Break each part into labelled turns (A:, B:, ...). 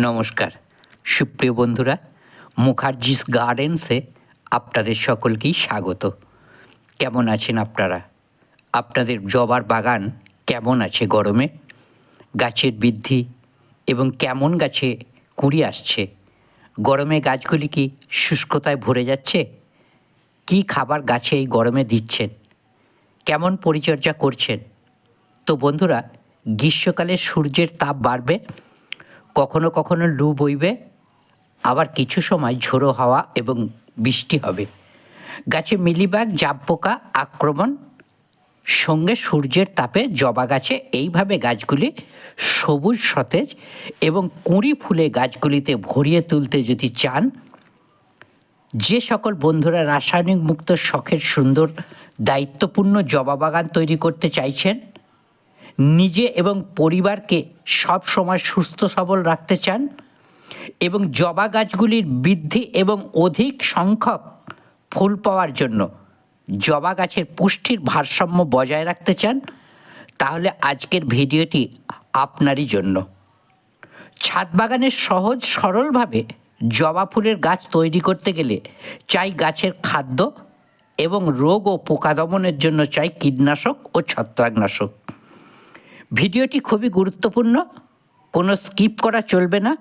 A: নমস্কার। সুপ্রিয় বন্ধুরা, মুখার্জিস গার্ডেন্সে আপনাদের সকলকেই স্বাগত। কেমন আছেন আপনারা? আপনাদের জবার বাগান কেমন আছে গরমে? গাছের বৃদ্ধি এবং কেমন গাছে কুড়ি আসছে? গরমে গাছগুলি কি শুষ্কতায় ভরে যাচ্ছে? কি খাবার গাছে এই গরমে দিচ্ছেন? কেমন পরিচর্যা করছেন? তো বন্ধুরা, গ্রীষ্মকালে সূর্যের তাপ বাড়বে কখনো কখনো লু বইবে, আবার কিছু সময় ঝোড়ো হাওয়া এবং বৃষ্টি হবে। গাছে মিলিবাগ জাব পোকা আক্রমণ, সঙ্গে সূর্যের তাপে জবা গাছে, এইভাবে গাছগুলি সবুজ সতেজ এবং কুঁড়ি ফুলে গাছগুলিতে ভরিয়ে তুলতে যদি চান, যে সকল বন্ধুরা রাসায়নিক মুক্ত শখের সুন্দর, দায়িত্বপূর্ণ জবা বাগান তৈরি করতে চাইছেন নিজে এবং পরিবারকে সব সময় সুস্থ সবল রাখতে চান এবং জবা গাছগুলির বৃদ্ধি এবং অধিক সংখ্যক ফুল পাওয়ার জন্য জবা গাছের পুষ্টির ভারসাম্য বজায় রাখতে চান, তাহলে আজকের ভিডিওটি আপনারই জন্য। ছাদ বাগানের সহজ সরলভাবে জবা ফুলের গাছ তৈরি করতে গেলে চাই গাছের খাদ্য এবং রোগ ও পোকা দমনের জন্য চাই কীটনাশক ও ছত্রাকনাশক। ভিডিওটি খুবই গুরুত্বপূর্ণ, কোনো স্কিপ করা চলবে না।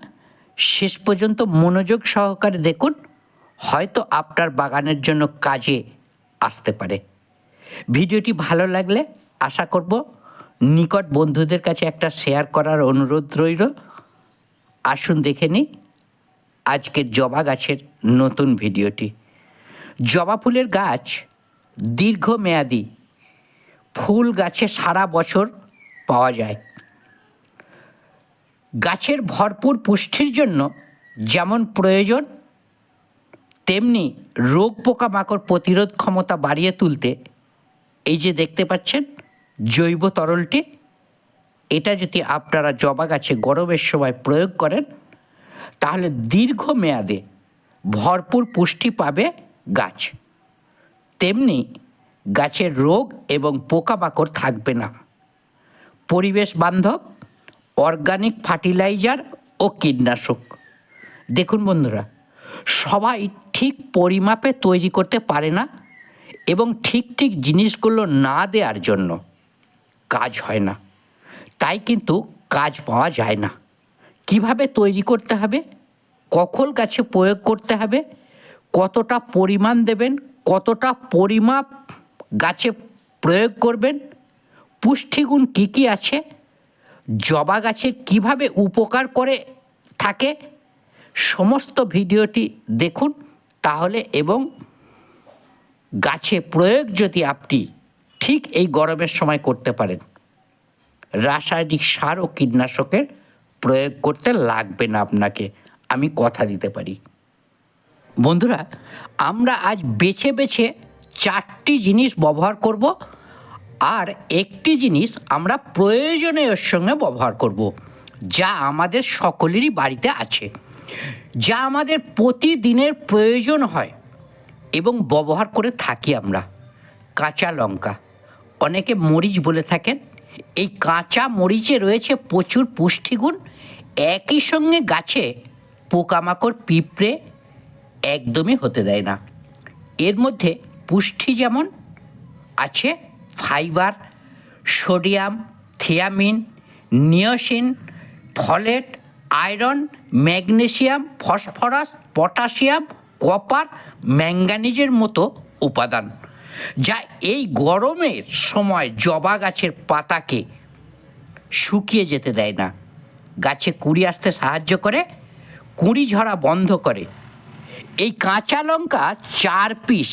A: শেষ পর্যন্ত মনোযোগ সহকারে দেখুন, হয়তো আপনার বাগানের জন্য কাজে আসতে পারে। ভিডিওটি ভালো লাগলে আশা করব নিকট বন্ধুদের কাছে একটা শেয়ার করার অনুরোধ রইল। আসুন দেখে নিই আজকের জবা গাছের নতুন ভিডিওটি। জবা ফুলের গাছ দীর্ঘমেয়াদী, ফুল গাছে সারা বছর পাওয়া যায়। গাছের ভরপুর পুষ্টির জন্য যেমন প্রয়োজন, তেমনি রোগ পোকামাকড় প্রতিরোধ ক্ষমতা বাড়িয়ে তুলতে এই যে দেখতে পাচ্ছেন জৈব তরলটি, এটা যদি আপনারা জবা গাছে গরমের সময় প্রয়োগ করেন, তাহলে দীর্ঘমেয়াদে ভরপুর পুষ্টি পাবে গাছ। তেমনি গাছের রোগ এবং পোকামাকড় থাকবে না। পরিবেশ বান্ধব অর্গানিক ফার্টিলাইজার ও কীটনাশক। দেখুন বন্ধুরা, সবাই ঠিক পরিমাপে তৈরি করতে পারে না এবং ঠিক ঠিক জিনিসগুলো না দেওয়ার জন্য কাজ হয় না। তাই কিন্তু কাজ পাওয়া যায় না। কীভাবে তৈরি করতে হবে? কখন গাছে প্রয়োগ করতে হবে? কতটা পরিমাণ দেবেন? কতটা পরিমাপ গাছে প্রয়োগ করবেন? পুষ্টিগুণ কী কী আছে? জবা গাছের কীভাবে উপকার করে থাকে? সমস্ত ভিডিওটি দেখুন তাহলে এবং গাছে প্রয়োগ যদি আপনি ঠিক এই গরমের সময় করতে পারেন, রাসায়নিক সার ও কীটনাশকের প্রয়োগ করতে লাগবে না আপনাকে, আমি কথা দিতে পারি। বন্ধুরা, আমরা আজ বেছে বেছে চারটি জিনিস ব্যবহার করব। আর একটি জিনিস আমরা প্রয়োজনীয় সঙ্গে ব্যবহার করব, যা আমাদের সকলেরই বাড়িতে আছে, যা আমাদের প্রতিদিনের প্রয়োজন হয় এবং ব্যবহার করে থাকি আমরা। কাঁচা লঙ্কা। অনেকে মরিচ বলে থাকেন, এই কাঁচা মরিচে রয়েছে প্রচুর পুষ্টিগুণ। একই সঙ্গে গাছে পোকামাকড়, পিঁপড়ে একদমই হতে দেয় না। এর মধ্যে পুষ্টি যেমন আছে fibre, sodium, thiamine niacin folate, iron, magnesium, phosphorus, potassium, copper, ম্যাঙ্গানিজের মতো উপাদান, যা এই গরমের সময় জবা গাছের পাতাকে শুকিয়ে যেতে দেয় না। গাছে কুড়ি আসতে সাহায্য করে, কুড়ি ঝরা বন্ধ করে। এই কাঁচা লঙ্কা চার পিস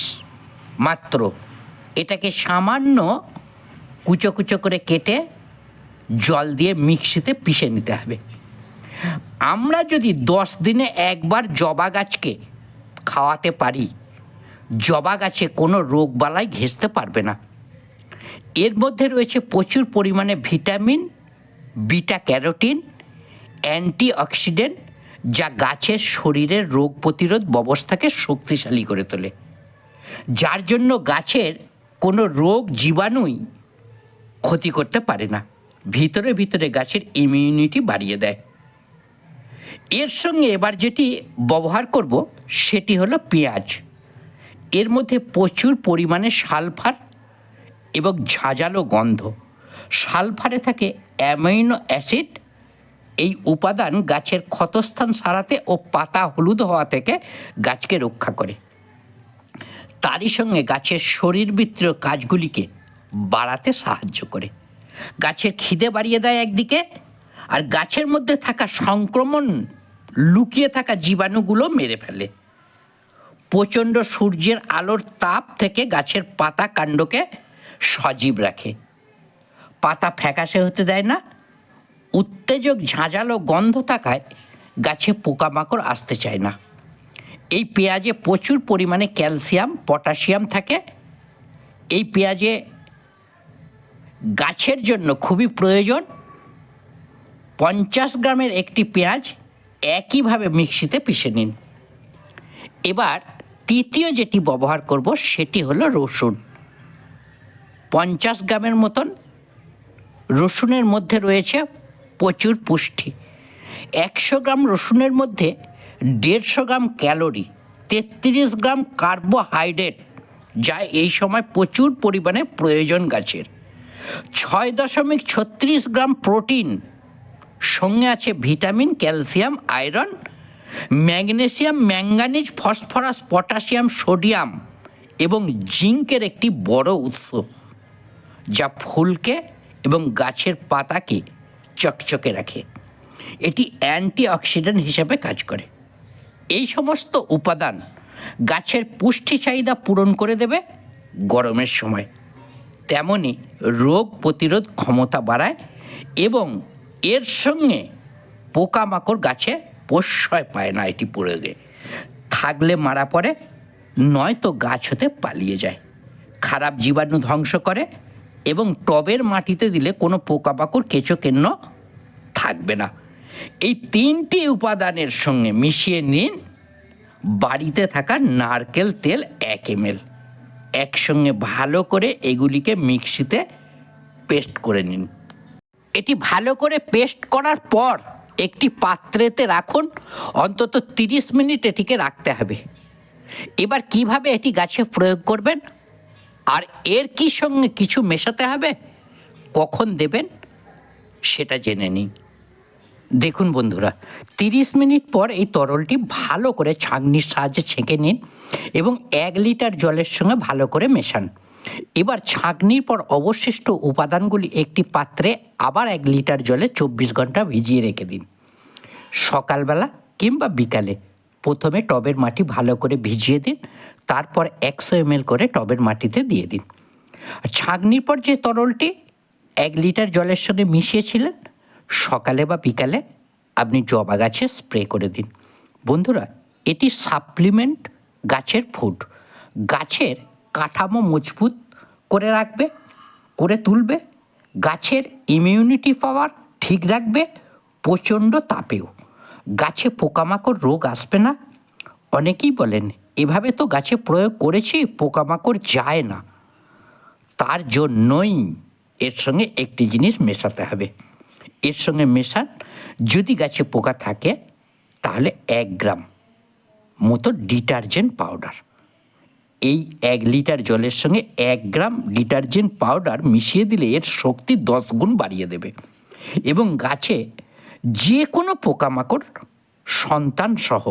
A: মাত্র। এটাকে সামান্য কুচো কুচো করে কেটে জল দিয়ে মিক্সিতে পিষে নিতে হবে। আমরা যদি দশ দিনে একবার জবা গাছকে খাওয়াতে পারি, জবা গাছে কোনো রোগবালাই ঘেঁষতে পারবে না। এর মধ্যে রয়েছে প্রচুর পরিমাণে ভিটামিন, বিটা ক্যারোটিন, অ্যান্টিঅক্সিডেন্ট, যা গাছের শরীরের রোগ প্রতিরোধ ব্যবস্থাকে শক্তিশালী করে তোলে। যার জন্য গাছের কোনো রোগ জীবাণুই ক্ষতি করতে পারে না। ভিতরে ভিতরে গাছের ইমিউনিটি বাড়িয়ে দেয়। এর সঙ্গে এবার যেটি ব্যবহার করব, সেটি হলো পেঁয়াজ। এর মধ্যে প্রচুর পরিমাণে সালফার এবং ঝাঁঝালো গন্ধ। সালফারে থাকে অ্যামাইনো অ্যাসিড। এই উপাদান গাছের ক্ষতস্থান সারাতে ও পাতা হলুদ হওয়া থেকে গাছকে রক্ষা করে। তারই সঙ্গে গাছের শরীরবৃত্তীয় কাজগুলিকে বাড়াতে সাহায্য করে। গাছের খিদে বাড়িয়ে দেয় একদিকে আর গাছের মধ্যে থাকা সংক্রমণ লুকিয়ে থাকা জীবাণুগুলো মেরে ফেলে। প্রচণ্ড সূর্যের আলোর তাপ থেকে গাছের পাতা কাণ্ডকে সজীব রাখে। পাতা ফ্যাকাশে হতে দেয় না, উত্তেজক, ঝাঁঝালো গন্ধ থাকায় গাছে পোকামাকড় আসতে চায় না। এই পেঁয়াজে প্রচুর পরিমাণে ক্যালসিয়াম, পটাশিয়াম থাকে। এই পেঁয়াজে গাছের জন্য খুবই প্রয়োজন। পঞ্চাশ গ্রামের একটি পেঁয়াজ একইভাবে মিক্সিতে পিষে নিন। এবার তৃতীয় যেটি ব্যবহার করব, সেটি হলো রসুন। পঞ্চাশ গ্রামের মতন রসুনের মধ্যে রয়েছে প্রচুর পুষ্টি। একশো গ্রাম রসুনের মধ্যে দেড়শো গ্রাম ক্যালোরি, তেত্রিশ গ্রাম কার্বোহাইড্রেট, যা এই সময় প্রচুর পরিমাণে প্রয়োজন গাছের। ছয় দশমিক ছত্রিশ গ্রাম প্রোটিন, সঙ্গে আছে vitamin, calcium, iron, magnesium, manganese, phosphorus, potassium, sodium এবং জিঙ্কের একটি বড় উৎস, যা ফুলকে এবং গাছের পাতাকে চকচকে রাখে। এটি অ্যান্টিঅক্সিডেন্ট হিসেবে কাজ করে। এই সমস্ত উপাদান গাছের পুষ্টি চাহিদা পূরণ করে দেবে গরমের সময়। তেমনি রোগ প্রতিরোধ ক্ষমতা বাড়ায় এবং এর সঙ্গে পোকামাকড় গাছে প্রশ্রয় পায় না এটি প্রয়োগে। থাকলে মারা পড়ে, নয়তো গাছ হতে পালিয়ে যায়। খারাপ জীবাণু ধ্বংস করে এবং টবের মাটিতে দিলে কোনো পোকামাকড় কেঁচো কেন্ন থাকবে না। এই তিনটি উপাদানের সঙ্গে মিশিয়ে নিন, বাড়িতে থাকা নারকেল তেল এক এম এল একসঙ্গে ভালো করে এগুলিকে মিক্সিতে পেস্ট করে নিন। এটি ভালো করে পেস্ট করার পর একটি পাত্রেতে রাখুন, অন্তত তিরিশ মিনিট এটিকে রাখতে হবে। এবার কীভাবে এটি গাছে প্রয়োগ করবেন, আর এর কি সঙ্গে কিছু মেশাতে হবে, কখন দেবেন, সেটা জেনে নিই দেখুন বন্ধুরা, তিরিশ মিনিট পর এই তরলটি ভালো করে ছাঁকনির সাহায্যে ছেঁকে নিন এবং এক লিটার জলের সঙ্গে ভালো করে মেশান। এবার ছাঁকনির পর অবশিষ্ট উপাদানগুলি একটি পাত্রে আবার এক লিটার জলে চব্বিশ ঘণ্টা ভিজিয়ে রেখে দিন। সকালবেলা কিংবা বিকালে প্রথমে টবের মাটি ভালো করে ভিজিয়ে দিন, তারপর একশো এমএল করে টবের মাটিতে দিয়ে দিন। ছাঁকনির পর যে তরলটি এক লিটার জলের সঙ্গে মিশিয়েছিলেন সকালে বা বিকালে আপনি জবা গাছে স্প্রে করে দিন। বন্ধুরা, এটি সাপ্লিমেন্ট গাছের ফুড গাছের কাঠামো মজবুত করে রাখবে, করে তুলবে, গাছের ইমিউনিটি পাওয়ার ঠিক রাখবে, প্রচণ্ড তাপেও। গাছে পোকামাকড় রোগ আসবে না। অনেকেই বলেন, এভাবে তো গাছে প্রয়োগ করেছি, পোকামাকড় যায় না। তার জন্যই এর সঙ্গে একটি জিনিস মেশাতে হবে। এর সঙ্গে মেশান। যদি গাছে পোকা থাকে, তাহলে এক গ্রাম মতো ডিটারজেন্ট পাউডার। এই এক লিটার জলের সঙ্গে এক গ্রাম ডিটারজেন্ট পাউডার মিশিয়ে দিলে এর শক্তি দশ গুণ বাড়িয়ে দেবে। এবং গাছে যে কোনো পোকামাকড় সন্তান সহ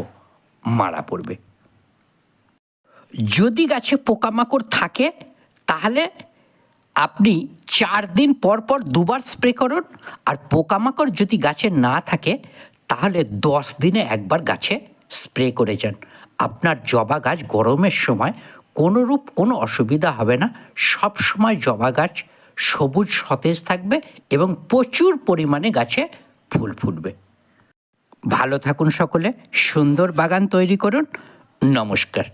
A: মারা পড়বে। যদি গাছে পোকামাকড় থাকে, তাহলে আপনি চার দিন পর পর দুবার স্প্রে করুন, আর পোকামাকড় যদি গাছে না থাকে, তাহলে দশ দিনে একবার গাছে স্প্রে করে যান। আপনার জবা গাছ গরমের সময় কোনোরূপ কোনো অসুবিধা হবে না। সব সময় জবা গাছ সবুজ, সতেজ থাকবে এবং প্রচুর পরিমাণে গাছে ফুল ফুটবে। ভালো থাকুন সকলে, সুন্দর বাগান তৈরি করুন। নমস্কার।